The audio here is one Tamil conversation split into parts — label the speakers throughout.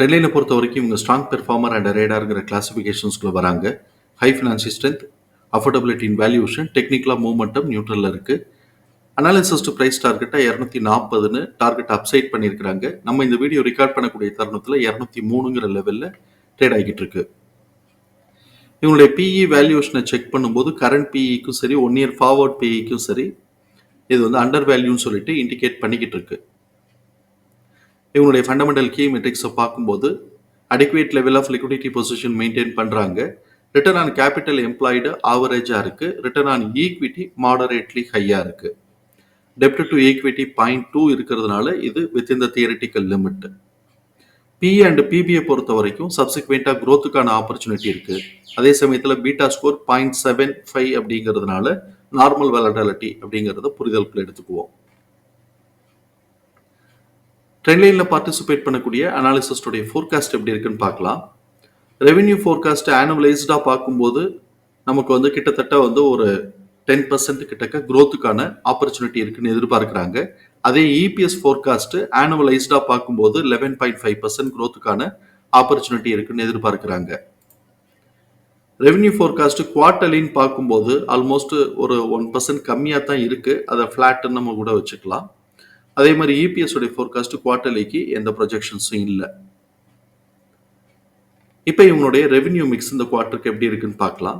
Speaker 1: டெல்லியில் பொறுத்த வரைக்கும் இவங்க ஸ்ட்ராங் பெர்ஃபார்மர் அண்ட் ரேடாருங்கிற கிளாசிஃபிகேஷன்ஸ்குள்ள வராங்க. High financial strength affordability in valuation டெக்னிக்கலாக மூவ்மெண்ட்டும் நியூட்ரலில் இருக்குது அனாலிசிஸ் டு ப்ரைஸ் டார்கெட்டாக இரநூத்தி நாற்பதுன்னு டார்கெட் அப்சைட் பண்ணியிருக்கிறாங்க. நம்ம இந்த வீடியோ ரெக்கார்ட் பண்ணக்கூடிய தருணத்தில் இரநூத்தி மூணுங்கிற லெவலில் ட்ரேட் ஆகிட்டு இருக்கு. இவங்களுடைய பிஇ வேல்யூஷனை செக் பண்ணும்போது கரண்ட் பிஇக்கும் சரி ஒன் இயர் ஃபார்வர்ட் பிஇக்கும் சரி இது வந்து அண்டர் வேல்யூன்னு சொல்லிட்டு இண்டிகேட் பண்ணிக்கிட்டு இருக்குது இவங்களுடைய ஃபண்டமெண்டல் கீ மெட்ரிக்ஸை பார்க்கும்போது adequate level of liquidity position maintain பண்ணுறாங்க ரிட்டர்ன் ஆன் கேபிட்டல் எம்ப்ளாய்டு ஆவரேஜாக இருக்குது ரிட்டர்ன் ஆன் ஈக்விட்டி மாடரேட்லி ஹையாக இருக்குது டெப்ட் டு ஈக்விட்டி பாயிண்ட் டூ இருக்கிறதுனால இது within the theoretical limit P and PBI பொறுத்த வரைக்கும் சப்சிக்வெண்ட்டாக க்ரோத்துக்கான ஆப்பர்ச்சுனிட்டி இருக்குது அதே சமயத்தில் beta score point seven five அப்படிங்கிறதுனால நார்மல் வெலடாலிட்டி அப்படிங்கிறத புரிதலுக்குள்ள எடுத்துக்குவோம். ட்ரெண்ட்லைனில் பார்ட்டிசிபேட் பண்ணக்கூடிய அனாலிசிஸ்டுடைய ஃபோர்காஸ்ட் எப்படி இருக்குன்னு பார்க்கலாம். ரெவென்யூ ஃபோர்காஸ்ட் ஆனுவலைஸ்டாக பார்க்கும்போது நமக்கு வந்து கிட்டத்தட்ட வந்து ஒரு டென் பர்சன்ட் கிட்டக்க க்ரோத்துக்கான ஆப்பர்ச்சுனிட்டி இருக்குன்னு எதிர்பார்க்குறாங்க. அதே இபிஎஸ் ஃபோர்காஸ்ட் ஆனுவலைஸ்டாக பார்க்கும்போது லெவன் பாயிண்ட் ஃபைவ் பர்சன்ட் க்ரோத்துக்கான ஆப்பர்ச்சுனிட்டி இருக்குன்னு எதிர்பார்க்குறாங்க. ரெவென்யூ ஃபோர்காஸ்ட் குவார்டர்லின்னு பார்க்கும்போது ஆல்மோஸ்ட் ஒரு ஒன் பர்சன்ட் கம்மியாக தான் இருக்குது அதை ஃப்ளாட்டுன்னு நம்ம கூட வச்சுக்கலாம். அதே மாதிரி இபிஎஸ் உடைய ஃபோர்காஸ்ட் குவார்டர்லிக்கு எந்த ப்ரொஜெக்ஷன்ஸும் இல்லை. இப்போ இவங்களுடைய ரெவென்யூ மிக்ஸ் இந்த குவார்ட்டருக்கு எப்படி இருக்குன்னு பார்க்கலாம்.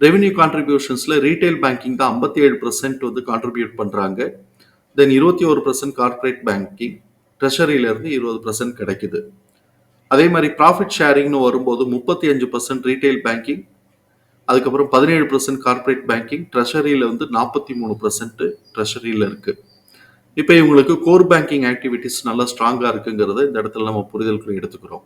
Speaker 1: ரெவென்யூ கான்ட்ரிபியூஷன்ஸில் ரீட்டைல் பேங்கிங் தான் ஐம்பத்தி ஏழு பர்சன்ட் வந்து கான்ட்ரிபியூட் பண்ணுறாங்க தென் இருபத்தி ஒரு பர்சன்ட் கார்பரேட் பேங்கிங் ட்ரெஷரியிலேருந்து இருபது பர்சன்ட் கிடைக்குது. அதே மாதிரி ப்ராஃபிட் ஷேரிங்னு வரும்போது முப்பத்தி அஞ்சு பர்சன்ட் ரீட்டைல் பேங்கிங் அதுக்கப்புறம் பதினேழு பர்சன்ட் கார்பரேட் பேங்கிங் ட்ரெஷரியில் வந்து நாற்பத்தி மூணு பர்சன்ட் ட்ரெஷரியில் இருக்குது இப்போ இவங்களுக்கு கோர் பேங்கிங் ஆக்டிவிட்டிஸ் நல்லா ஸ்ட்ராங்காக இருக்குங்கிறத இந்த இடத்துல நம்ம புரிதலுக்கு எடுத்துக்கிறோம்.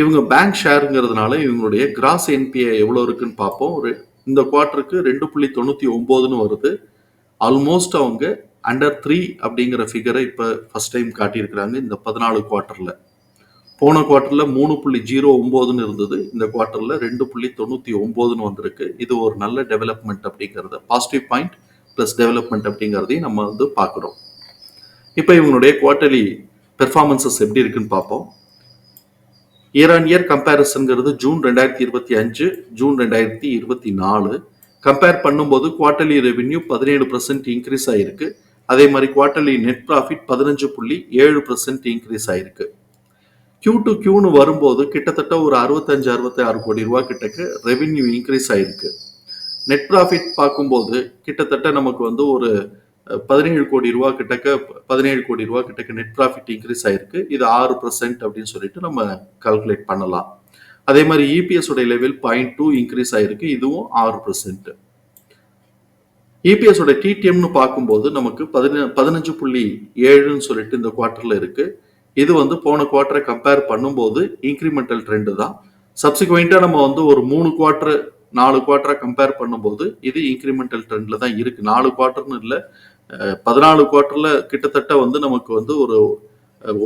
Speaker 1: இவங்க பேங்க் ஷேருங்கிறதுனால இவங்களுடைய கிராஸ் என்பிஐ எவ்வளோ இருக்குன்னு பார்ப்போம். ஒரு இந்த குவார்ட்டருக்கு ரெண்டு புள்ளி தொண்ணூற்றி ஒம்போதுன்னு வருது. ஆல்மோஸ்ட் அவங்க அண்டர் த்ரீ அப்படிங்கிற ஃபிகரை இப்போ ஃபஸ்ட் டைம் காட்டியிருக்கிறாங்க இந்த பதினாலு குவார்ட்டரில் போன குவார்ட்டரில் மூணு புள்ளி ஜீரோ ஒம்போதுன்னு இருந்தது. இந்த குவார்ட்டரில் ரெண்டு புள்ளி தொண்ணூற்றி ஒம்போதுன்னு வந்திருக்கு. இது ஒரு நல்ல டெவலப்மெண்ட் அப்படிங்கிறத பாசிட்டிவ் பாயிண்ட் ப்ளஸ் டெவலப்மெண்ட் அப்படிங்கிறதையும் நம்ம வந்து பார்க்குறோம். இப்போ இவங்களுடைய குவார்ட்டர்லி பெர்ஃபார்மன்சஸ் எப்படி இருக்குன்னு பார்ப்போம். இயர் ஆன் இயர் கம்பேரிசன்கிறது ஜூன் ரெண்டாயிரத்தி இருபத்தி அஞ்சு ஜூன் ரெண்டாயிரத்தி இருபத்தி நாலு. கம்பேர் பண்ணும்போது குவார்ட்டர்லி ரெவென்யூ பதினேழு பர்சன்ட் இன்க்ரீஸ் ஆகிருக்கு அதே மாதிரி குவார்ட்டர்லி நெட் ப்ராஃபிட் பதினஞ்சு புள்ளி ஏழு பர்சன்ட் இன்க்ரீஸ் ஆகிருக்கு கியூ டு கியூன்னு வரும்போது கிட்டத்தட்ட ஒரு அறுபத்தஞ்சு அறுபத்தி ஆறு கோடி ரூபா கிட்டக்கு ரெவென்யூ இன்க்ரீஸ் ஆகிருக்கு நெட் ப்ராஃபிட் பார்க்கும்போது கிட்டத்தட்ட நமக்கு வந்து ஒரு பதினேழு கோடி ரூபா கிட்டக்க பதினேழு கோடி ரூபா கிட்டக்க நெட் ப்ராஃபிட் இன்க்ரீஸ் ஆயிருக்கு. இது ஆறு பர்சன்ட் அப்படின்னு சொல்லிட்டு நம்ம கால்குலேட் பண்ணலாம். அதே மாதிரி இபிஎஸ் உடைய லெவல் பாயிண்ட் டூ இன்க்ரீஸ் ஆயிருக்கு. இதுவும் ஆறு பர்சன்ட் இபிஎஸ் உடைய டிடிஎம்னு பார்க்கும்போது நமக்கு பதின பதினஞ்சு புள்ளி ஏழுன்னு சொல்லிட்டு இந்த குவார்டர்ல இருக்கு. இது வந்து போன குவார்டரை கம்பேர் பண்ணும்போது இன்க்ரிமெண்டல் ட்ரெண்டு தான். சப்சிக்வெண்ட்டாக நம்ம வந்து ஒரு மூணு குவார்டர் நாலு குவார்ட்டரை கம்பேர் பண்ணும்போது இது இன்க்ரிமெண்டல் ட்ரெண்டில் தான் இருக்கு. நாலு குவார்ட்டர்னு இல்லை பதினாலு குவார்ட்டர்ல கிட்டத்தட்ட வந்து நமக்கு வந்து ஒரு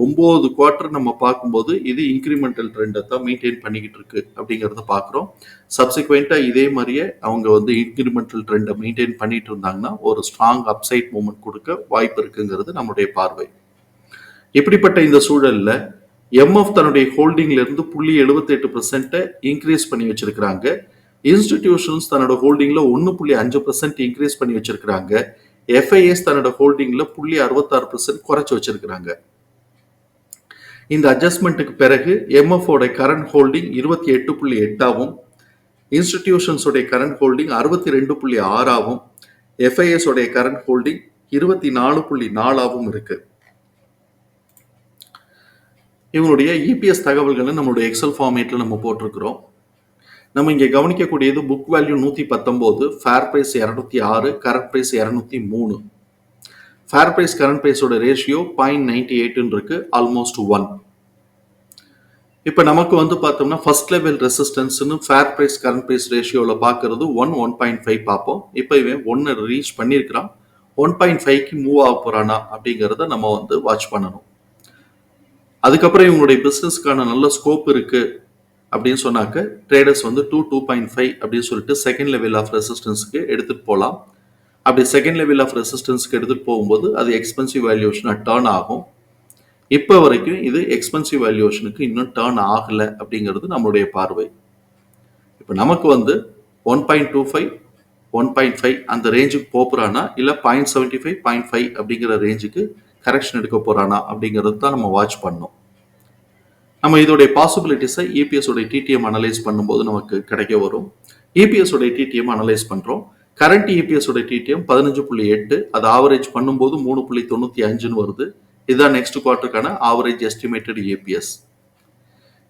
Speaker 1: ஒம்பது குவார்ட்டர் நம்ம பார்க்கும்போது இது இன்க்ரிமெண்டல் ட்ரெண்டை தான் மெயின்டைன் பண்ணிக்கிட்டு இருக்கு அப்படிங்கிறத பார்க்குறோம். சப்சிக்வெண்ட்டாக இதே மாதிரியே அவங்க வந்து இன்க்ரிமெண்டல் ட்ரெண்டை மெயின்டைன் பண்ணிட்டு இருந்தாங்கன்னா ஒரு ஸ்ட்ராங் அப்சைட் மூமெண்ட் கொடுக்க வாய்ப்பு இருக்குங்கிறது நம்முடைய பார்வை. இப்படிப்பட்ட இந்த சூழலில் எம்எஃப் தன்னுடைய ஹோல்டிங்லேருந்து புள்ளி எழுபத்தெட்டு பர்சென்ட்டை பர்சன்ட்டை இன்க்ரீஸ் பண்ணி வச்சிருக்கிறாங்க. இன்ஸ்டிடியூஷன்ஸ் தன்னோட ஹோல்டிங்ல ஒன்று புள்ளி அஞ்சு பர்சன்ட் இன்க்ரீஸ் பண்ணி வச்சிருக்கிறாங்க. எஃப்ஐஎஸ் தன்னோட ஹோல்டிங்ல புள்ளி அறுபத்தாறு பர்சன்ட் குறைச்சி வச்சிருக்கிறாங்க. இந்த அட்ஜஸ்ட்மெண்ட்டுக்கு பிறகு எம்எஃப் ஓட கரண்ட் ஹோல்டிங் இருபத்தி எட்டு புள்ளி எட்டாகவும் இன்ஸ்டிடியூஷன்ஸோடைய கரண்ட் ஹோல்டிங் அறுபத்தி ரெண்டு புள்ளி ஆறாவும் எஃப்ஐஎஸ் உடைய கரண்ட் ஹோல்டிங் இருபத்தி நாலு புள்ளி நாலாவும் இருக்கு. இவங்களுடைய இபிஎஸ் தகவல்களை நம்மளுடைய எக்ஸல் ஃபார்மேட்டில் நம்ம போட்டிருக்கிறோம். நம்ம இங்கே கவனிக்கக்கூடியது புக் வேல்யூ நூற்றி பத்தொம்போது ஃபேர் ப்ரைஸ் இரநூத்தி ஆறு கரண்ட் ப்ரைஸ் இரநூத்தி மூணு ஃபேர் ப்ரைஸ் கரண்ட் ப்ரைஸோட ரேஷியோ பாயிண்ட் நைன்டி எயிட்னு இருக்குது ஆல்மோஸ்ட் ஒன் இப்போ நமக்கு வந்து பார்த்தோம்னா ஃபர்ஸ்ட் லெவல் ரெசிஸ்டன்ஸ்னு ஃபேர் ப்ரைஸ் கரண்ட் ப்ரைஸ் ரேஷியோவில் பார்க்கறது ஒன் ஒன் பாயிண்ட் ஃபைவ் பார்ப்போம். இப்போ இவன் ஒன்று ரீச் பண்ணியிருக்கிறான். ஒன் பாயிண்ட் ஃபைவ்க்கு மூவ் ஆக போகிறானா அப்படிங்கிறத நம்ம வந்து வாட்ச் பண்ணணும். அதுக்கப்புறம் இவங்களுடைய பிஸ்னஸ்க்கான நல்ல ஸ்கோப் இருக்குது அப்படின்னு சொன்னாக்க ட்ரேடர்ஸ் வந்து டூ டூ பாயிண்ட் ஃபைவ் அப்படின்னு சொல்லிட்டு செகண்ட் லெவல் ஆஃப் ரெசிஸ்டன்ஸுக்கு எடுத்துகிட்டு போகலாம் அப்படி செகண்ட் லெவல் ஆஃப் ரெசிஸ்டன்ஸ்க்கு எடுத்துகிட்டு போகும்போது அது எக்ஸ்பென்சிவ் வேல்யூஷனாக டேர்ன் ஆகும். இப்போ வரைக்கும் இது எக்ஸ்பென்சிவ் வேல்யூஷனுக்கு இன்னும் டேர்ன் ஆகலை அப்படிங்கிறது நம்மளுடைய பார்வை. இப்போ நமக்கு வந்து one point two five one point five அந்த ரேஞ்சுக்கு போகிறானா இல்லை point seventy five point five அப்படிங்கிற ரேஞ்சுக்கு கரெக்ஷன் எடுக்க போகிறானா அப்படிங்கிறது தான் நம்ம வாட்ச் பண்ணோம் நம்ம இதோடைய பாசிபிலிட்டிஸை இபிஎஸ் உடைய டிடிஎம் அனலைஸ் பண்ணும்போது நமக்கு கிடைக்க வரும். இபிஎஸ் உடைய டிடிஎம் அனலைஸ் பண்ணுறோம் கரண்ட் இபிஎஸ் உடைய டிடிஎம் பதினஞ்சு புள்ளி எட்டு அது ஆவரேஜ் பண்ணும்போது மூணு புள்ளி தொண்ணூற்றி அஞ்சுன்னு வருது. இதுதான் நெக்ஸ்ட் குவார்ட்டருக்கான ஆவரேஜ் எஸ்டிமேட்டட் ஏபிஎஸ்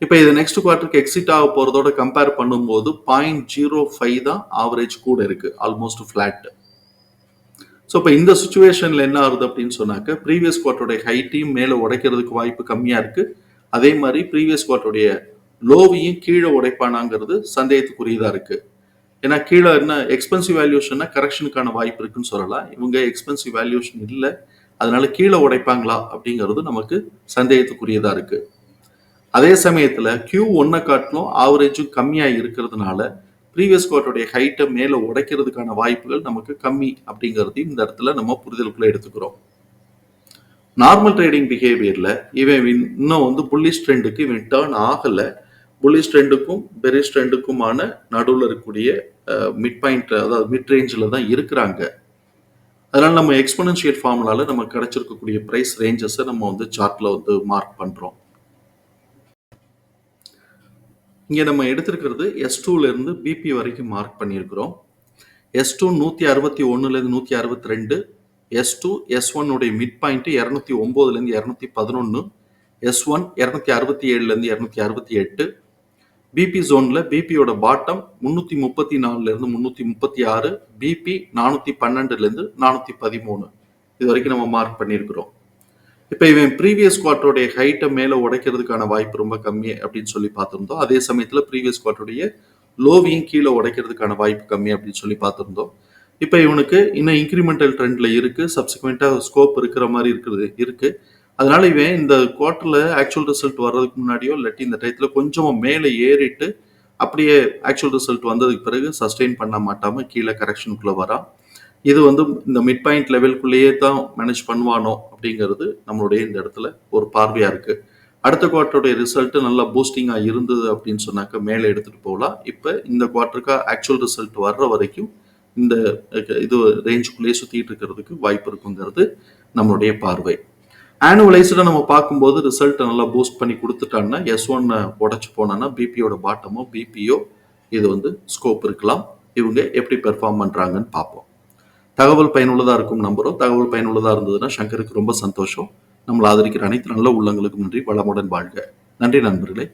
Speaker 1: இப்போ இது நெக்ஸ்ட் குவார்ட்டருக்கு எக்ஸிட் ஆக போகிறதோட கம்பேர் பண்ணும்போது பாயிண்ட் ஜீரோ ஃபைவ் தான் ஆவரேஜ் கூட இருக்குது ஆல்மோஸ்ட் ஃப்ளாட் ஸோ இப்போ இந்த சுச்சுவேஷனில் என்ன ஆகுது அப்படின்னு சொன்னாக்க ப்ரீவியஸ் குவார்ட்டருடைய ஹைட்டையும் மேலே உடைக்கிறதுக்கு வாய்ப்பு கம்மியாக இருக்குது அதே மாதிரி ப்ரீவியஸ் குவார்டருடைய லோவையும் கீழே உடைப்பானாங்கிறது சந்தேகத்துக்குரியதாக இருக்கு. ஏன்னா கீழே என்ன எக்ஸ்பென்சிவ் வேல்யூஷன்னா கரெக்ஷனுக்கான வாய்ப்பு இருக்குன்னு சொல்லலாம். இவங்க எக்ஸ்பென்சிவ் வேல்யூஷன் இல்லை. அதனால கீழே உடைப்பாங்களா அப்படிங்கிறது நமக்கு சந்தேகத்துக்குரியதாக இருக்கு. அதே சமயத்தில் கியூ ஒன்னை காட்டிலும் ஆவரேஜும் கம்மியாக இருக்கிறதுனால ப்ரீவியஸ் குவார்ட்டருடைய ஹைட்டை மேலே உடைக்கிறதுக்கான வாய்ப்புகள் நமக்கு கம்மி அப்படிங்கிறதையும் இந்த இடத்துல நம்ம புரிதலுக்குள்ளே எடுத்துக்கிறோம். நார்மல் ட்ரேடிங் பிஹேவியரில் இவன் இன்னும் வந்து புல்லிஷ் ட்ரெண்டுக்கு இவன் டேர்ன் ஆகலை. புல்லிஷ் ட்ரெண்டுக்கும் பெரிஷ் ட்ரெண்டுக்குமான நடுவில் இருக்கக்கூடிய மிட் பாயிண்ட் அதாவது மிட் ரேஞ்சில் தான் இருக்கிறாங்க. அதனால் நம்ம எக்ஸ்போனன்ஷியல் ஃபார்முலால நம்ம கிடைச்சிருக்கக்கூடிய ப்ரைஸ் ரேஞ்சஸை நம்ம வந்து சார்ட்டில் வந்து மார்க் பண்ணுறோம் இங்கே நம்ம எடுத்திருக்கிறது எஸ் டூலேருந்து பிபி வரைக்கும் மார்க் பண்ணியிருக்கிறோம். எஸ் டூ நூற்றி அறுபத்தி ஒன்றுலேருந்து நூற்றி அறுபத்தி ரெண்டு எஸ் டூ எஸ் ஒன் உடைய மிட் பாயிண்ட் இரநூத்தி ஒம்போதுலேருந்து இரநூத்தி பதினொன்று எஸ் ஒன் இரநூத்தி அறுபத்தி ஏழுல இருந்து இரநூத்தி அறுபத்தி எட்டு பிபி ஜோனில் பிபியோட பாட்டம் முன்னூற்றி முப்பத்தி நாலுலேருந்து முந்நூற்றி முப்பத்தி ஆறு பிபி நானூற்றி பன்னெண்டுலேருந்து நானூற்றி பதிமூணு. இது வரைக்கும் நம்ம மார்க் பண்ணியிருக்கிறோம். இப்போ இவன் ப்ரீவியஸ் குவார்ட்டருடைய ஹைட்டை மேலே உடைக்கிறதுக்கான வாய்ப்பு ரொம்ப கம்மி அப்படின்னு சொல்லி பார்த்துருந்தோம். அதே சமயத்தில் ப்ரீவியஸ் குவார்ட்டருடைய லோவியும் கீழே உடைக்கிறதுக்கான வாய்ப்பு கம்மி அப்படின்னு சொல்லி பார்த்துருந்தோம். இப்போ இவனுக்கு இன்னும் இன்க்ரிமெண்டல் ட்ரெண்டில் இருக்குது சப்சிக்வெண்ட்டாக ஸ்கோப் இருக்கிற மாதிரி இருக்கிறது இருக்குது அதனால இவன் இந்த குவார்ட்டர்ல ஆக்சுவல் ரிசல்ட் வர்றதுக்கு முன்னாடியோ இல்லாட்டி இந்த டயத்தில் கொஞ்சமாக மேலே ஏறிட்டு அப்படியே ஆக்சுவல் ரிசல்ட் வந்ததுக்கு பிறகு சஸ்டெயின் பண்ண மாட்டாமல் கீழே கரெக்ஷனுக்குள்ளே வரான் இது வந்து இந்த மிட் பாயிண்ட் லெவலுக்குள்ளேயே தான் மேனேஜ் பண்ணுவானோ அப்படிங்கிறது நம்மளுடைய இந்த இடத்துல ஒரு பார்வையாக இருக்குது அடுத்த குவார்ட்டருடைய ரிசல்ட்டு நல்லா பூஸ்டிங்காக இருந்தது அப்படின்னு சொன்னாக்க மேலே எடுத்துகிட்டு போகலாம். இப்போ இந்த குவார்ட்டருக்காக ஆக்சுவல் ரிசல்ட் வர்ற வரைக்கும் இந்த இது ரேஞ்சுக்குள்ளேயே சுற்றிட்டு இருக்கிறதுக்கு வாய்ப்பு இருக்குங்கிறது நம்மளுடைய பார்வை. ஆனுவலைஸ்டாக நம்ம பார்க்கும்போது ரிசல்ட்டை நல்லா பூஸ்ட் பண்ணி கொடுத்துட்டாங்கன்னா எஸ் ஒன்னை உடச்சி போனான்னா பிபியோட பாட்டமோ பிபியோ இது வந்து ஸ்கோப் இருக்கலாம். இவங்க எப்படி பெர்ஃபார்ம் பண்ணுறாங்கன்னு பார்ப்போம். தகவல் பயனுள்ளதாக இருக்கும் நம்புகிறோம் தகவல் பயனுள்ளதாக இருந்ததுன்னா சங்கருக்கு ரொம்ப சந்தோஷம். நம்மளை ஆதரிக்கிற அனைத்து நல்ல உள்ளங்களுக்கும் நன்றி. வளமுடன் வாழ்க. நன்றி நண்பர்களே.